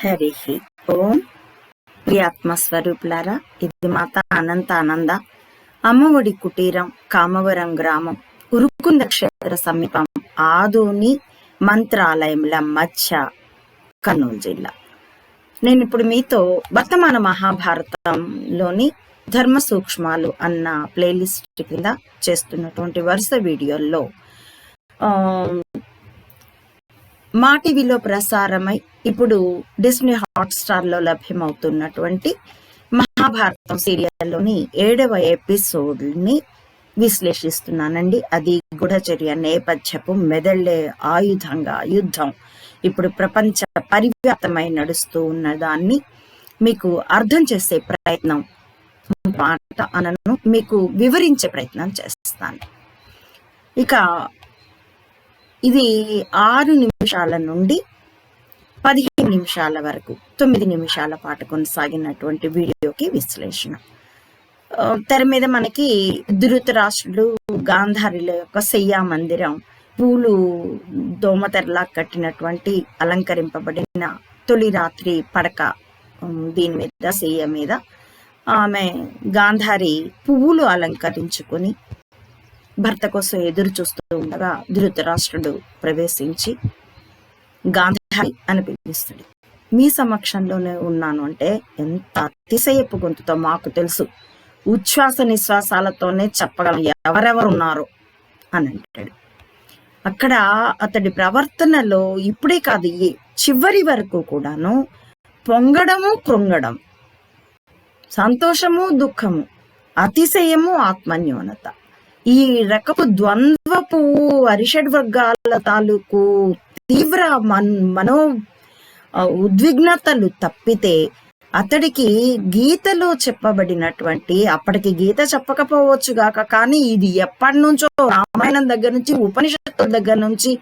హరి ఓం. ప్రియాత్మస్వరూపులారా ఇది మాత అనంత ఆనంద. అమ్మఒడి కుటీరం కామవరం గ్రామం ఉరుకుంద క్షేత్ర సమీపం ఆదోని మంత్రాలయంల మధ్య కర్నూలు జిల్లా. నేను ఇప్పుడు మీతో వర్తమాన మహాభారతంలోని ధర్మ సూక్ష్మాలు అన్న ప్లేలిస్ట్ కింద చేస్తున్నటువంటి వరుస వీడియోల్లో ఆ, మా టీవీలో ప్రసారమై ఇప్పుడు డిస్నీ హాట్స్టార్లో లభ్యమవుతున్నటువంటి మహాభారతం సీరియల్లోని ఏడవ ఎపిసోడ్ని విశ్లేషిస్తున్నానండి. అది గూఢచర్య నేపథ్యపు మెదళ్ళే ఆయుధంగా యుద్ధం. ఇప్పుడు ప్రపంచ పరివ్యాప్తమై నడుస్తూ ఉన్న దాన్ని మీకు అర్థం చేసే ప్రయత్నం మాట అనను మీకు వివరించే ప్రయత్నం చేస్తాను. ఇక ఇది ఆరు నిమిషాల నుండి పదిహేను నిమిషాల వరకు తొమ్మిది నిమిషాల పాటు కొనసాగినటువంటి వీడియోకి విశ్లేషణ. ఆ, తెర మీద మనకి ధృతరాష్ట్రుడు గాంధారిల యొక్క శయ్యా మందిరం పూలు దోమతెరలా కట్టినటువంటి అలంకరింపబడిన తొలి రాత్రి పడక దీని మీద శయ్య మీద ఆమె గాంధారి పువ్వులు అలంకరించుకొని భర్త కోసం ఎదురు చూస్తూ ఉండగా ధృతరాష్ట్రుడు ప్రవేశించి గాంధారి అని పిలుస్తాడు. మీ సమక్షంలోనే ఉన్నాను అంటే ఎంత అతిశయపు గొంతుతో మాకు తెలుసు. ఉచ్ఛ్వాస నిశ్వాసాలతోనే చెప్పగల ఎవరెవరున్నారు అని అంటాడు. అక్కడ అతడి ప్రవర్తనలో ఇప్పుడే కాదు చివరి వరకు కూడాను పొంగడము కృంగడం సంతోషము దుఃఖము అతిశయము ఆత్మన్యూనత. ఈ రకపు ద్వంద్వపు అరిషడ్ వర్గాల తాలూకు తీవ్ర మన్ మనో ఉద్విగ్నతలు తప్పితే అతడికి గీతలో చెప్పబడినటువంటి అప్పటికి గీత చెప్పకపోవచ్చు గాక కానీ ఇది ఎప్పటి నుంచో రామాయణం దగ్గర నుంచి ఉపనిషత్తుల దగ్గర నుంచి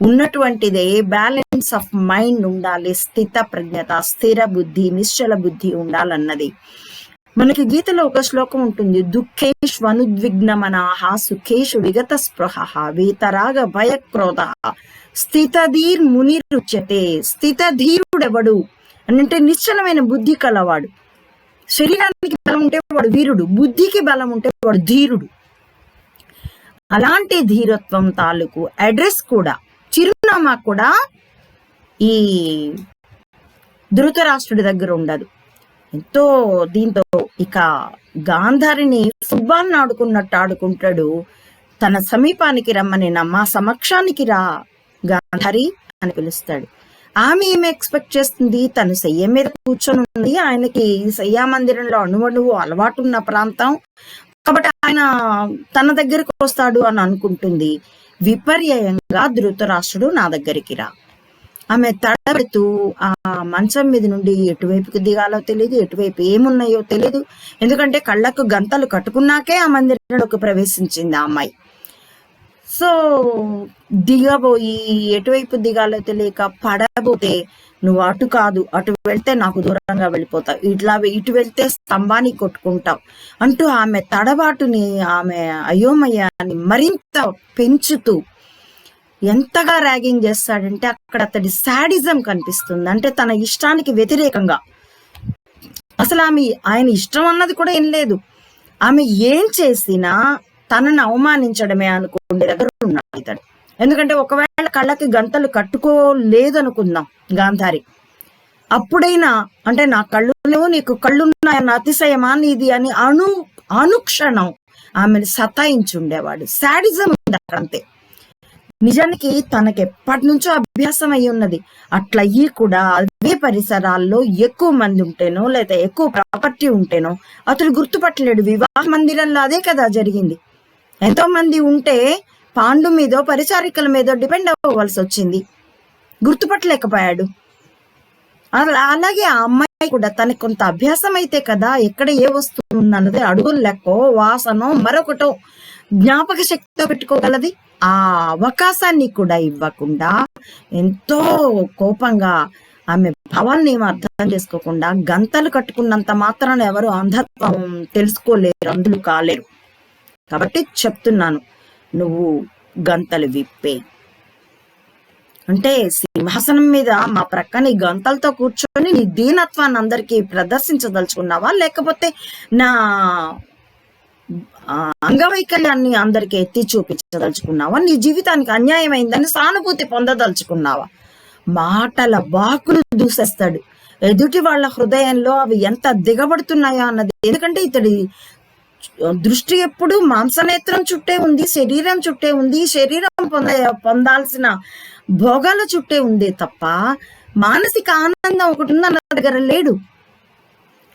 ఉన్నటువంటిదే బ్యాలెన్స్ ఆఫ్ మైండ్ ఉండాలి స్థిత ప్రజ్ఞత స్థిర బుద్ధి నిశ్చల బుద్ధి ఉండాలన్నది. మనకి గీతలో ఒక శ్లోకం ఉంటుంది. దుఃఖేష్ అనుద్విగ్నమనాహ సుఖేషు విగత స్పృహ వీతరాగ భయక్రోధ స్థితధీర్ మునిరుచ్యతే స్థితధీరుడెవడు? అని అంటే నిశ్చలమైన బుద్ధి కలవాడు. శరీరానికి బలం ఉంటే వాడు వీరుడు బుద్ధికి బలం ఉంటే వాడు ధీరుడు. అలాంటి ధీరత్వం తాలూకు అడ్రస్ కూడా చిరునామా కూడా ఈ ధృతరాష్ట్రుడి దగ్గర ఉండదు. ఎంతో దీంతో ఇక గాంధారిని ఫుట్బాల్ ఆడుకున్నట్టు ఆడుకుంటాడు. తన సమీపానికి రమ్మని మా సమక్షానికి రా గాంధారి అని పిలుస్తాడు. ఆమె ఏమి ఎక్స్పెక్ట్ చేస్తుంది? తను సయ్య మీద కూర్చొని ఉంది. ఆయనకి సయ్యా మందిరంలో అణువణువు అలవాటు ఉన్న ప్రాంతం. కాబట్టి ఆయన తన దగ్గరకు వస్తాడు అని అనుకుంటుంది. విపర్యంగా ధృతరాష్ట్రుడు నా దగ్గరికి రా. ఆమె తడబడుతూ ఆ మంచం మీద నుండి ఎటువైపుకి దిగాలో తెలియదు ఎటువైపు ఏమున్నాయో తెలియదు ఎందుకంటే కళ్ళకు గంతలు కట్టుకున్నాకే ఆ మందిరంలోకి ప్రవేశించింది ఆ అమ్మాయి. సో దిగబోయి ఎటువైపు దిగాలో తెలియక పడబోతే నువ్వు అటు కాదు అటు వెళ్తే నాకు దూరంగా వెళ్ళిపోతావు. ఇట్లా ఇటు వెళ్తే స్తంభాన్ని కొట్టుకుంటావు అంటూ ఆమె తడబాటుని ఆమె అయోమయాన్ని మరింత పెంచుతూ ఎంతగా ర్యాగింగ్ చేస్తాడంటే అక్కడ అతడి శాడిజం కనిపిస్తుంది. అంటే తన ఇష్టానికి వ్యతిరేకంగా. అసలు ఆమె ఆయన ఇష్టం అన్నది కూడా ఏం లేదు. ఆమె ఏం చేసినా తనను అవమానించడమే అనుకోండి దగ్గర ఉన్నాడు ఇతడు. ఎందుకంటే ఒకవేళ కళ్ళకి గంతలు కట్టుకోలేదు అనుకుందాం గాంధారి. అప్పుడైనా అంటే నా కళ్ళు నీకు కళ్ళున్నాయన్న అతిశయమా నీది అని అను అనుక్షణం ఆమెను సతాయించుండేవాడు. శాడిజం ఉంది అక్కడ అంతే నిజానికి తనకి ఎప్పటి నుంచో అభ్యాసం అయి ఉన్నది. అట్లా అయ్యి కూడా అదే పరిసరాల్లో ఎక్కువ మంది ఉంటేనో లేదా ఎక్కువ ప్రాపర్టీ ఉంటేనో అతడు గుర్తుపట్టలేడు. వివాహ మందిరంలో అదే కదా జరిగింది. ఎంతో మంది ఉంటే పాండు మీదో పరిచారికల మీదో డిపెండ్ అవ్వవలసి వచ్చింది. గుర్తుపట్టలేకపోయాడు. అలా- అలాగే ఆ అమ్మాయి కూడా తనకి కొంత అభ్యాసం అయితే కదా ఎక్కడ ఏ వస్తువు ఉందన్నది అడుగులు లెక్కో వాసనో మరొకటో జ్ఞాపక శక్తితో పెట్టుకోగలది? ఆ అవకాశాన్ని కూడా ఇవ్వకుండా ఎంతో కోపంగా ఆమె భావాన్ని అర్థం చేసుకోకుండా గంతలు కట్టుకున్నంత మాత్రాన ఎవరు అంధత్వం తెలుసుకోలేరు అందులు కాలేరు. కాబట్టి చెప్తున్నాను నువ్వు గంతలు విప్పే. అంటే సింహాసనం మీద మా ప్రక్క నీ గంటలతో కూర్చొని నీ దీనత్వాన్ని అందరికీ ప్రదర్శించదలుచుకున్నావా? లేకపోతే నా అంగవైకల్యాన్ని అందరికి ఎత్తి చూపించదలుచుకున్నావా? నీ జీవితానికి అన్యాయమైందని సానుభూతి పొందదలుచుకున్నావా? మాటల బాకులు దూసేస్తాడు. ఎదుటి వాళ్ళ హృదయంలో అవి ఎంత దిగబడుతున్నాయా అన్నది. ఎందుకంటే ఇతడి దృష్టి ఎప్పుడు మాంసనేత్రం చుట్టే ఉంది శరీరం చుట్టే ఉంది శరీరం పొంద పొందాల్సిన భోగాల చుట్టే ఉంది తప్ప మానసిక ఆనందం ఒకటి ఉందన్న దగ్గర లేడు.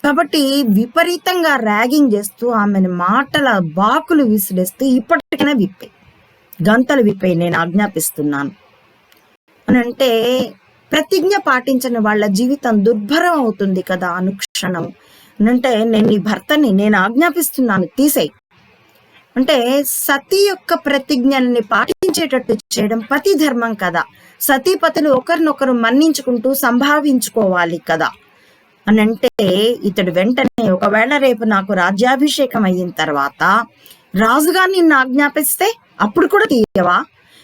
కాబట్టి విపరీతంగా ర్యాగింగ్ చేస్తూ ఆమెను మాటల బాకులు విసిరేస్తూ ఇప్పటికైనా విప్పే గంతలు విప్పే నేను ఆజ్ఞాపిస్తున్నాను. అని అంటే ప్రతిజ్ఞ పాటించని వాళ్ళ జీవితం దుర్భరం అవుతుంది కదా అనుక్షణం. అంటే నేను నీ భర్తని నేను ఆజ్ఞాపిస్తున్నాను తీసేయి. అంటే సతీ యొక్క ప్రతిజ్ఞల్ని పాటించేటట్టు చేయడం పతి ధర్మం కదా. సతీపతులు ఒకరినొకరు మన్నించుకుంటూ సంభావించుకోవాలి కదా. అని అంటే ఇతడు వెంటనే ఒకవేళ రేపు నాకు రాజ్యాభిషేకం అయిన తర్వాత రాజుగా నిన్ను ఆజ్ఞాపిస్తే అప్పుడు కూడా తీయవా?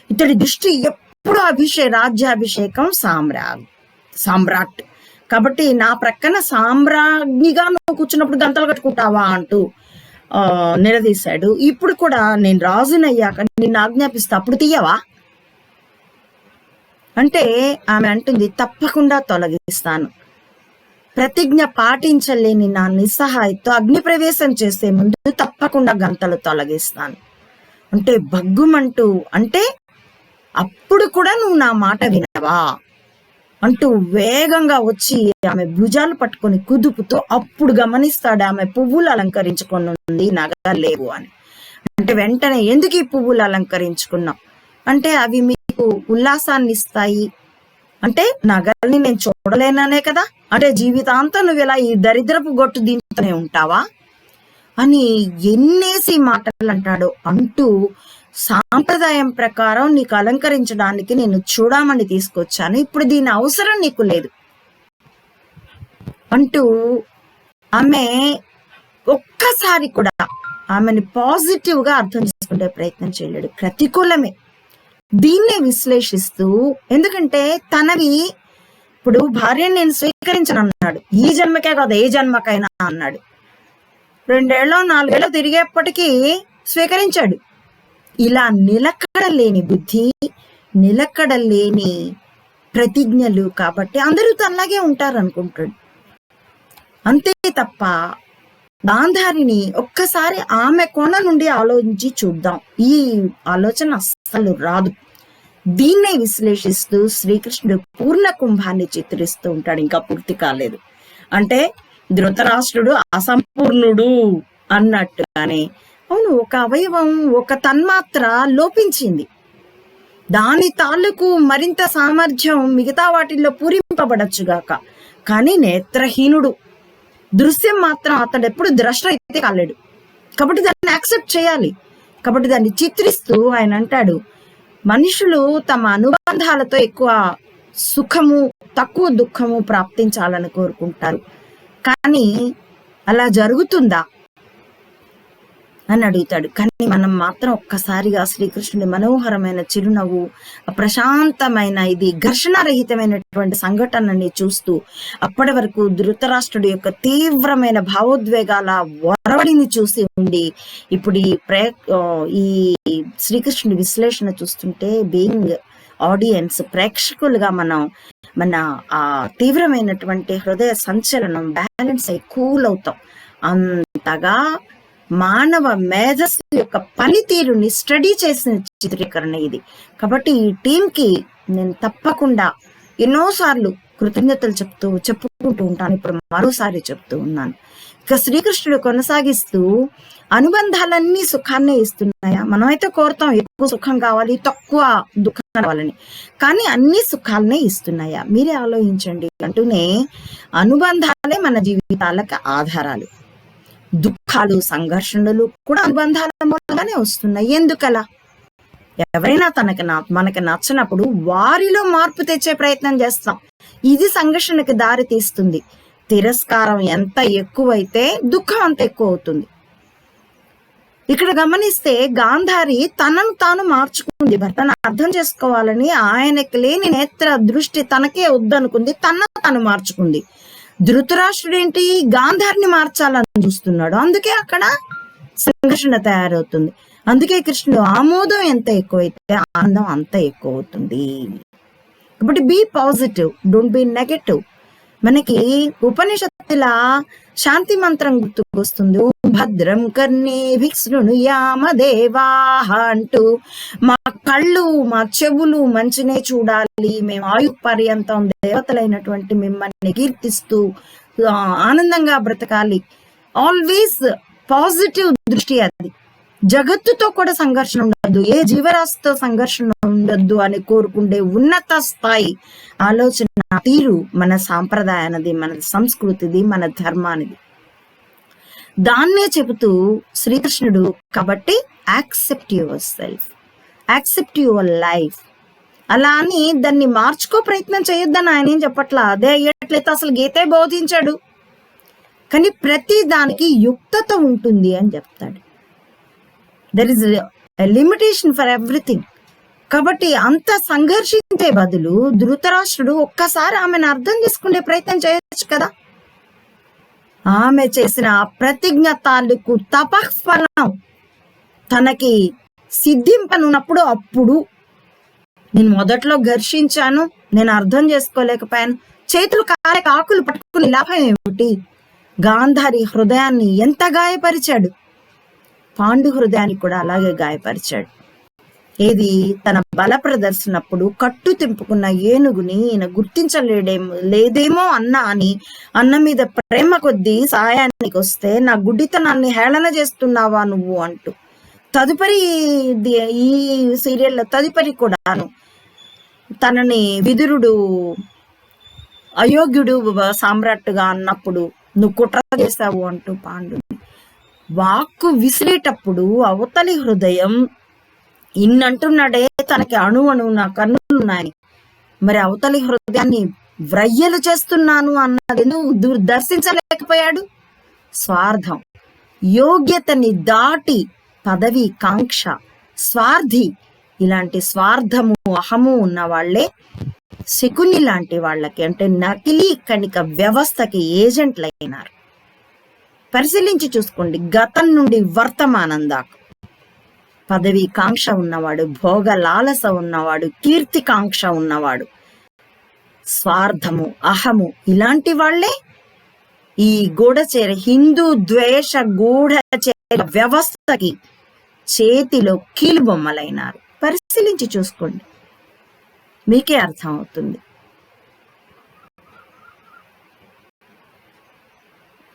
ఇతడి దృష్టి ఎప్పుడు అభిషే రాజ్యాభిషేకం సామ్రా సామ్రాట్. కాబట్టి నా ప్రక్కన సామ్రాజ్ఞిగా నువ్వు కూర్చున్నప్పుడు గంతలు కట్టుకుంటావా అంటూ ఆ, నిలదీశాడు. ఇప్పుడు కూడా నేను రాజునయ్యాక నిన్ను ఆజ్ఞాపిస్తా అప్పుడు తీయవా? అంటే ఆమె అంటుంది తప్పకుండా తొలగిస్తాను. ప్రతిజ్ఞ పాటించలేని నా నిస్సహాయతో అగ్ని ప్రవేశం చేసే ముందు తప్పకుండా గంతలు తొలగిస్తాను. అంటే భగ్గుమంటూ అంటే అప్పుడు కూడా నువ్వు నా మాట వినవా? అంటూ వేగంగా వచ్చి ఆమె భుజాలు పట్టుకొని కుదుపుతూ అప్పుడు గమనిస్తాడు ఆమె పువ్వులు అలంకరించుకొని ఉంది నగ లేవు అని. అంటే వెంటనే ఎందుకు ఈ పువ్వులు అలంకరించుకున్నావు? అంటే అవి మీకు ఉల్లాసాన్ని ఇస్తాయి అంటే నగల్ని నేను చూడలేననే కదా? అంటే జీవితాంతం నువ్వు ఇలా ఈ దరిద్రపు గొట్టు దీంతోనే ఉంటావా? అని ఎన్నేసి మాటలు అంటాడు అంటూ సాంప్రదాయం ప్రకారం నీకు అలంకరించడానికి నేను చూడమని తీసుకొచ్చాను. ఇప్పుడు దీని అవసరం నీకు లేదు. అంటూ ఆమె ఒక్కసారి కూడా ఆమెని పాజిటివ్గా అర్థం చేసుకునే ప్రయత్నం చేయలేడు. ప్రతికూలమే. దీన్నే విశ్లేషిస్తూ ఎందుకంటే తనవి ఇప్పుడు భార్యను నేను స్వీకరించను అన్నాడు ఈ జన్మకే కాదు ఏ జన్మకైనా అన్నాడు. రెండేళ్ళు నాలుగేళ్ళు తిరిగేప్పటికీ స్వీకరించాడు. ఇలా నిలకడ లేని బుద్ధి నిలకడ లేని ప్రతిజ్ఞలు కాబట్టి అందరూ తనలాగే ఉంటారు అనుకుంటాడు అంతే తప్ప గాంధారిని ఒక్కసారి ఆమె కోణ నుండి ఆలోచించి చూద్దాం. ఈ ఆలోచన అస్సలు రాదు. దీన్నే విశ్లేషిస్తూ శ్రీకృష్ణుడు పూర్ణ కుంభాన్ని చిత్రిస్తూ ఉంటాడు. ఇంకా పూర్తి కాలేదు. అంటే ధృతరాష్ట్రుడు అసంపూర్ణుడు అన్నట్టుగానే అవును ఒక అవయవం ఒక తన్మాత్ర లోపించింది. దాని తాలూకు మరింత సామర్థ్యం మిగతా వాటిల్లో పూరింపబడచ్చుగాక. కానీ నేత్రహీనుడు. దృశ్యం మాత్రం అతడు ఎప్పుడు ద్రష్ట అయితే కాలేడు. కాబట్టి దాన్ని యాక్సెప్ట్ చేయాలి. కాబట్టి దాన్ని చిత్రిస్తూ ఆయన అంటాడు మనుషులు తమ అనుబంధాలతో ఎక్కువ సుఖము తక్కువ దుఃఖము ప్రాప్తించాలని కోరుకుంటారు. కానీ అలా జరుగుతుందా? అని అడుగుతాడు. కానీ మనం మాత్రం ఒక్కసారిగా శ్రీకృష్ణుడి మనోహరమైన చిరునవ్వు ప్రశాంతమైన ఇది ఘర్షణారహితమైనటువంటి సంఘటనని చూస్తూ అప్పటి వరకు ధృతరాష్ట్రుడి యొక్క తీవ్రమైన భావోద్వేగాల వరవడిని చూసి ఉండి ఇప్పుడు ఈ ప్రయ ఈ శ్రీకృష్ణుడి విశ్లేషణ చూస్తుంటే బీయింగ్ ఆడియన్స్ ప్రేక్షకులుగా మనం మన ఆ తీవ్రమైనటువంటి హృదయ సంచలనం బ్యాలెన్స్ అయి కూల్ అవుతాం. అంతగా మానవ మేధస్సు యొక్క పనితీరుని స్టడీ చేసిన చిత్రీకరణ ఇది. కాబట్టి ఈ టీంకి నేను తప్పకుండా ఎన్నోసార్లు కృతజ్ఞతలు చెప్తూ చెప్పుకుంటూ ఉంటాను. ఇప్పుడు మరోసారి చెప్తూ ఉన్నాను. ఇక శ్రీకృష్ణుడు కొనసాగిస్తూ అనుబంధాలన్నీ సుఖాన్నే ఇస్తున్నాయా? మనమైతే కోరుతాం ఎక్కువ సుఖం కావాలి తక్కువ దుఃఖం కావాలని. కానీ అన్ని సుఖాలనే ఇస్తున్నాయా? మీరే ఆలోచించండి అంటూనే అనుబంధాలే మన జీవితాలకు ఆధారాలు. దుఃఖాలు సంఘర్షణలు కూడా అనుబంధాల మూలంగానే వస్తున్నాయి. ఎందుకలా? ఎవరైనా తనకి నా మనకి నచ్చినప్పుడు వారిలో మార్పు తెచ్చే ప్రయత్నం చేస్తాం. ఇది సంఘర్షణకి దారి తీస్తుంది. తిరస్కారం ఎంత ఎక్కువైతే దుఃఖం అంత ఎక్కువ అవుతుంది ఇక్కడ గమనిస్తే గాంధారి తనను తాను మార్చుకుంది. భర్తను అర్థం చేసుకోవాలని ఆయనకి లేని నేత్ర దృష్టి తనకే వద్దనుకుంది. తన తను మార్చుకుంది. ధృతరాష్ట్రుడు ఏంటి గాంధారిని మార్చాలని చూస్తున్నాడు. అందుకే అక్కడ సంఘర్షణ తయారవుతుంది. అందుకే కృష్ణుడు ఆమోదం ఎంత ఎక్కువైతే ఆనందం అంత ఎక్కువ అవుతుంది కాబట్టి be positive don't be negative మనకి ఉపనిషత్తుల శాంతి మంత్రం గుర్తుకొస్తుంది. భద్రం కర్ణే విష్ణును యామదేవాహ అంటూ. మా కళ్ళు మా చెవులు మంచినే చూడాలి. మేము ఆయు పర్యంతం దేవతలైనటువంటి మిమ్మల్ని కీర్తిస్తూ ఆనందంగా బ్రతకాలి. ఆల్వేస్ పాజిటివ్ దృష్టి అది. జగత్తుతో కూడా సంఘర్షణ ఉండద్దు ఏ జీవరాశితో సంఘర్షణ ఉండద్దు అని కోరుకుండే ఉన్నత స్థాయి ఆలోచన తీరు మన సాంప్రదాయానది మన సంస్కృతిది మన ధర్మానిది. దాన్నే చెబుతూ శ్రీకృష్ణుడు కాబట్టి accept yourself accept your life అలా అని దాన్ని మార్చుకో ప్రయత్నం చేయొద్దని ఆయన ఏం చెప్పట్లా? అదే అయ్యేట్లయితే అసలు గీతే బోధించాడు. కానీ ప్రతి దానికి యుక్తత ఉంటుంది అని చెప్తాడు. There is limitation for everything కాబట్టి అంత సంఘర్షించే బదులు ధృతరాష్ట్రుడు ఒక్కసారి ఆమెను అర్థం చేసుకునే ప్రయత్నం చేయొచ్చు కదా? ఆమె చేసిన ప్రతిజ్ఞ తాలూకు తపఫలం తనకి సిద్ధింపనున్నప్పుడు అప్పుడు నేను మొదట్లో ఘర్షించాను నేను అర్థం చేసుకోలేకపోయాను. చేతులు కారే ఆకులు పట్టుకుని లాభం ఏమిటి? గాంధారి హృదయాన్ని ఎంత గాయపరిచాడు? పాండు హృదయాన్ని కూడా అలాగే గాయపరిచాడు. ఏది? తన బల ప్రదర్శనప్పుడు కట్టు తెంపుకున్న ఏనుగుని ఈయన గుర్తించలేడేమో లేదేమో అన్న అని అన్న మీద ప్రేమ కొద్దీ సాయానికి వస్తే నా గుడ్డితనాన్ని హేళన చేస్తున్నావా నువ్వు అంటూ. తదుపరి ఈ సీరియల్లో తదుపరి కూడాను తనని విదురుడు అయోగ్యుడు సామ్రాట్టుగా అన్నప్పుడు నువ్వు కుట్ర చేశావు అంటూ పాండు వాక్కు విసిరేటప్పుడు అవతలి హృదయం ఇన్నంటున్నాడే తనకి అణు అణు నా కన్నులున్నాయి. మరి అవతలి హృదయాన్ని వ్రయ్యలు చేస్తున్నాను అన్నది ఎందుకు దర్శించలేకపోయాడు స్వార్థం. యోగ్యతని దాటి పదవి కాంక్ష. స్వార్థి. ఇలాంటి స్వార్థము అహము ఉన్న వాళ్ళే శకుని లాంటి వాళ్ళకి అంటే నకిలీ కణిక వ్యవస్థకి ఏజెంట్లైనారు పరిశీలించి చూసుకోండి. గతం నుండి వర్తమానం దాకా. పదవి కాంక్ష ఉన్నవాడు భోగ లాలస ఉన్నవాడు కీర్తి కాంక్ష ఉన్నవాడు. స్వార్థము అహము ఇలాంటి వాళ్ళే ఈ గూఢచేర హిందూ ద్వేష గూఢచేర వ్యవస్థకి చేతిలో కీలుబొమ్మలైనారు పరిశీలించి చూసుకోండి. మీకే అర్థం అవుతుంది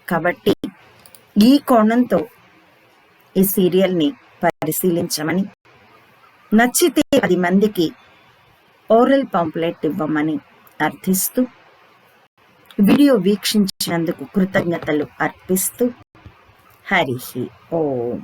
కాబట్టి ఈ కోణంతో ఈ సీరియల్ని పరిశీలించమని నచ్చితే పది మందికి ఓరల్ పాంప్లెట్ ఇవ్వమని అర్థిస్తూ వీడియో వీక్షించినందుకు కృతజ్ఞతలు అర్పిస్తూ హరి ఓం.